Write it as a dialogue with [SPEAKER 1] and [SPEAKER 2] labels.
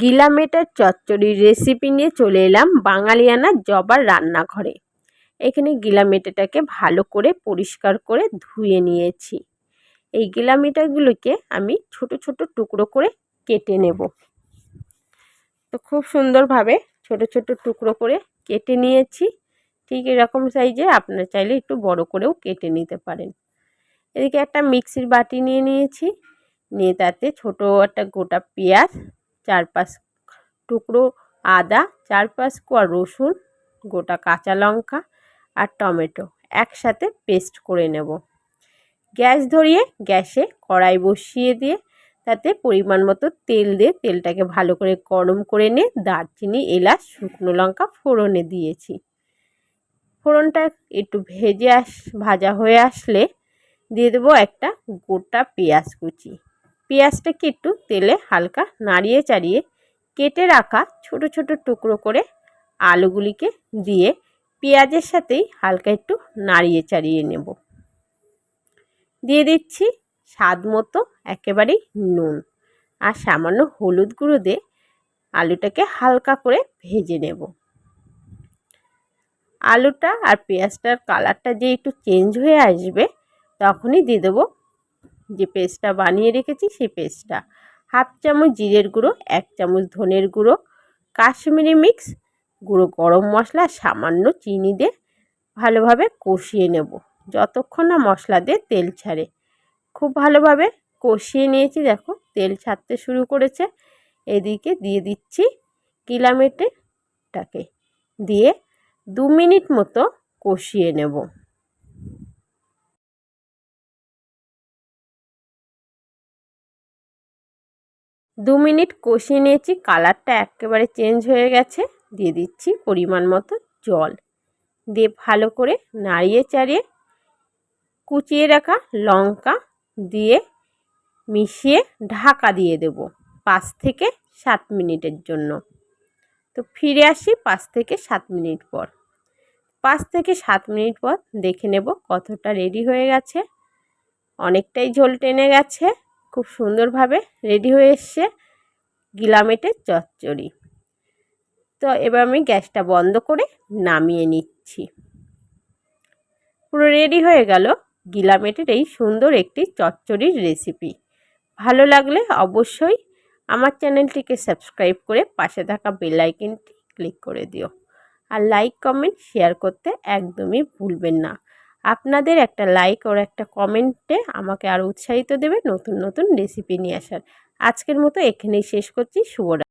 [SPEAKER 1] গিলামেটের চচ্চড়ির recipe নিয়ে চলে এলাম বাঙালিয়ানা জবার রান্নাঘরে। এখানে গিলামেটেটাকে ভালো করে পরিষ্কার করে ধুয়ে নিয়েছি। এই গিলামেটাগুলোকে আমি ছোট ছোট টুকরো করে কেটে নেব। তো খুব সুন্দরভাবে ছোট ছোট টুকরো করে কেটে নিয়েছি। ঠিক এরকম সাইজে আপনারা চাইলে একটু বড় করেও কেটে নিতে পারেন। এদিকে একটা মিক্সির বাটি নিয়ে নিয়েছি। নিয়ে তাতে ছোটো একটা গোটা পেঁয়াজ চার পাঁচ টুকরো আদা চার পাঁচ কোয়া রসুন, গোটা কাঁচা লঙ্কা আর টমেটো একসাথে পেস্ট করে নেব। গ্যাস ধরিয়ে গ্যাসে কড়াই বসিয়ে দিয়ে তাতে পরিমাণ মতো তেল দিয়ে তেলটাকে ভালো করে গরম করে নিয়ে দারচিনি, এলাচ, শুকনো লঙ্কা ফোড়নে দিয়েছি। ফোড়নটা একটু ভেজে আস, ভাজা হয়ে আসলে দিয়ে দেবো একটা গোটা পেঁয়াজ কুচি। পেঁয়াজটাকে একটু তেলে হালকা নাড়িয়ে চাড়িয়ে কেটে রাখা ছোট ছোট টুকরো করে আলুগুলিকে দিয়ে পেঁয়াজের সাথেই হালকা একটু নাড়িয়ে চাড়িয়ে নেব। দিয়ে দিচ্ছি স্বাদ মতো একেবারেই নুন আর সামান্য হলুদ গুঁড়ো দিয়ে আলুটাকে হালকা করে ভেজে নেব। আলুটা আর পেঁয়াজটার কালারটা যে একটু চেঞ্জ হয়ে আসবে তখনই দিয়ে দেবো যে পেস্টটা বানিয়ে রেখেছি সেই পেস্টটা। হাফ চামচ জিরের গুঁড়ো, এক চামচ ধনের গুঁড়ো, কাশ্মীরি মিক্স, গুঁড়ো গরম মশলা, সামান্য চিনি দিয়ে ভালোভাবে কষিয়ে নেব। যতক্ষণ না মশলা দিয়ে তেল ছাড়ে। খুব ভালোভাবে কষিয়ে নিয়েছি, দেখো, তেল ছাড়তে শুরু করেছে। এদিকে দিয়ে দিচ্ছি কিলামেটেটাকে। দিয়ে দু মিনিট মতো কষিয়ে নেব। দু মিনিট কষিয়ে নিয়েছি, কালারটা একেবারে চেঞ্জ হয়ে গেছে। দিয়ে দিচ্ছি পরিমাণ মতো জল। দিয়ে ভালো করে নাড়িয়ে চাড়িয়ে কুচিয়ে রাখা লঙ্কা দিয়ে মিশিয়ে ঢাকা দিয়ে দেব পাঁচ থেকে সাত মিনিটের জন্য। তো ফিরে আসি পাঁচ থেকে সাত মিনিট পর। পাঁচ থেকে সাত মিনিট পর দেখে নেব কতটা রেডি হয়ে গেছে। অনেকটাই ঝোল টেনে গেছে। খুব সুন্দরভাবে রেডি হয়ে এসছে গিলামেটের চচ্চড়ি। তো এবার আমি গ্যাসটা বন্ধ করে নামিয়ে নিচ্ছি। পুরো রেডি হয়ে গেল গিলামেটের এই সুন্দর একটি চচ্চড়ির রেসিপি। ভালো লাগলে অবশ্যই আমার চ্যানেলটিকে সাবস্ক্রাইব করে পাশে থাকা বেল আইকনটি ক্লিক করে দিও। আর লাইক, কমেন্ট, শেয়ার করতে একদমই ভুলবেন না। আপনাদের একটা লাইক ওর একটা কমেন্টে আমাকে আরও উৎসাহিত দেবে নতুন নতুন রেসিপি নিয়ে আসার। আজকের মতো এখানেই শেষ করছি। শুভরা